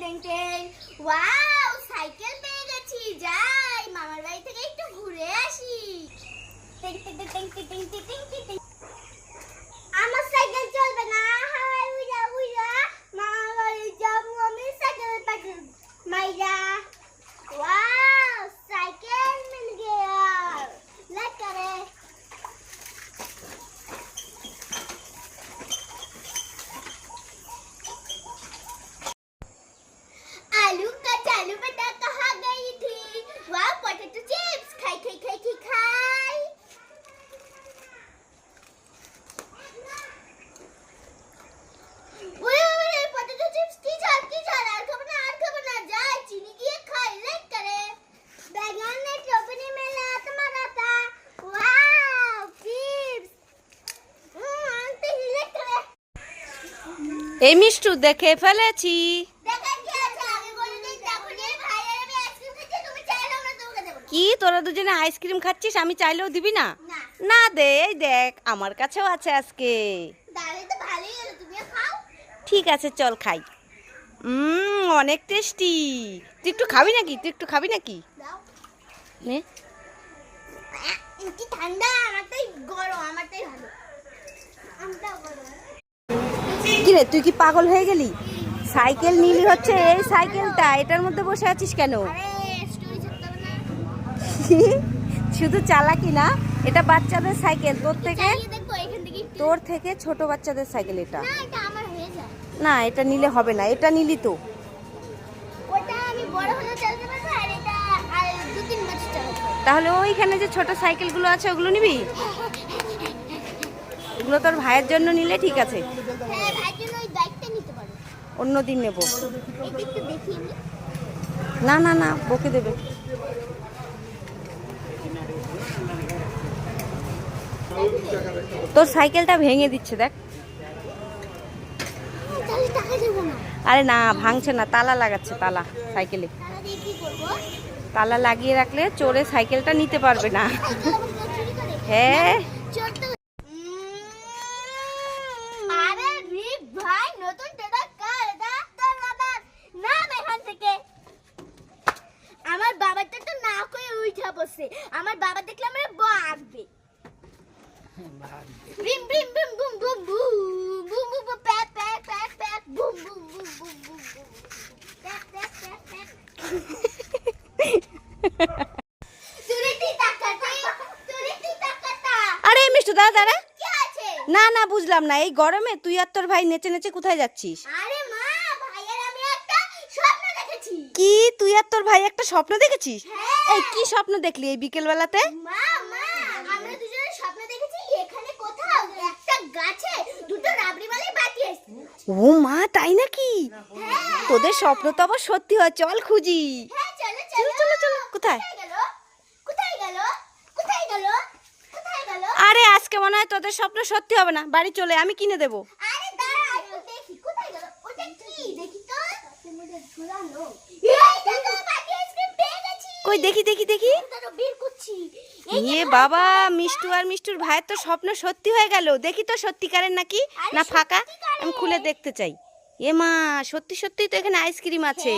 টেং টেং wow cycle পেয়ে গেছি যাই মামার বাড়ি থেকে একটু ঘুরে আসি টেং টেং টেং টেং টেং টেং টেং এই মিষ্টু দেখে ফেলেছি। কি তোরা দুজনে আইসক্রিম খাচ্ছিস আমি চাইলেও দিবি না? না। দে দেখ আমার কাছেও আছে আজকে। ঠিক আছে চল খাই। অনেক টেস্টি তুই একটু খাবি নাকি? তুই একটু খাবি নাকি? ঠান্ডা আমারটাই গরম আমারটাই ভালো। আমারটাও গরম। কি রে তুই কি পাগল হয়ে গেলি? সাইকেল নিলি হচ্ছে এই সাইকেলটা এটার মধ্যে বসে আছিস কেন? শুধু চালাকি না এটা বাচ্চাদের সাইকেল তোর থেকে তোর থেকে ছোট বাচ্চাদের সাইকেল এটা। না এটা নিলে হবে না এটা নিলি তো। তাহলে ওইখানে যে ছোট সাইকেলগুলো আছে ওগুলো নিবি? ওগুলো তোর ভাইয়ের জন্য নিলে ঠিক আছে হ্যাঁ ভাই জন্য ওই বাইকটা নিতে পারো অন্য দিন নেব। না না না বকে দেবে। তোর সাইকেলটা ভেঙে দিচ্ছে দেখ। আরে না ভাঙছে না তালা লাগাচ্ছে তালা সাইকেলে। তালা লাগিয়ে রাখলে চোরে সাইকেলটা নিতে পারবে না। হ্যাঁ চোর তো আরে রিক ভাই নতুন টেডা কার এটা তোর বাবার নাম এখান থেকে আমার বাবাটা তো না করে উঠা বসে আমার বাবা দেখলে আমার বাগবে বিম বিম বিম বুম বুম বুম বুম বুম বুম প্যাক প্যাক প্যাক প্যাক বুম বুম বুম বুম বুম বুম প্যাক প্যাক প্যাক প্যাক তুরিতি তাকাতি তুরিতি তাকাতা আরে মিষ্টু দাদা দাঁড়া। কি না না বুঝলাম না। এই গরমে তুই আর তোর ভাই নেচে নেচে কোথায় যাচ্ছিস? আরে মা ভাইয়ের আমি একটা স্বপ্ন দেখেছি। কি? তুই আর তোর ভাই একটা স্বপ্ন দেখেছিস? হ্যাঁ। এই কি স্বপ্ন দেখলি এই বিকেল বেলাতে মা মা আমরা দুজনে স্বপ্ন দেখেছি এখানে কোথাও একটা গাছে দুটো রাবড়ি মালাই বাতি ও মা তাই নাকি? তোদের স্বপ্ন তো আবার সত্যি হয় চল খুঁজি। চলো চলো। চলো চলো কোথায়? আরে আজকে মনে হয় তোদের স্বপ্ন সত্যি হবে না। বাড়ি চলে আমি কিনে দেবো আরে দাঁড়া একটু দেখি কোথায় গেল ওটা কি দেখি তো ঝুলানো এই দেখো বাটি আইসক্রিম পেয়ে গেছি কই দেখি দেখি দেখি। ইয়ে বাবা মিষ্টু আর মিষ্টুর ভাইয়ের তো স্বপ্ন সত্যি হয়ে গেল। দেখি তো সত্যিকারের নাকি? না ফাঁকা? আমি খুলে দেখতে চাই। এ মা সত্যি সত্যি তো এখানে আইসক্রিম আছে।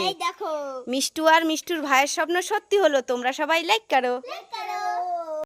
মিষ্টু আর মিষ্টুর ভাইয়ের স্বপ্ন সত্যি হলো। তোমরা সবাই লাইক করো। লাইক করো।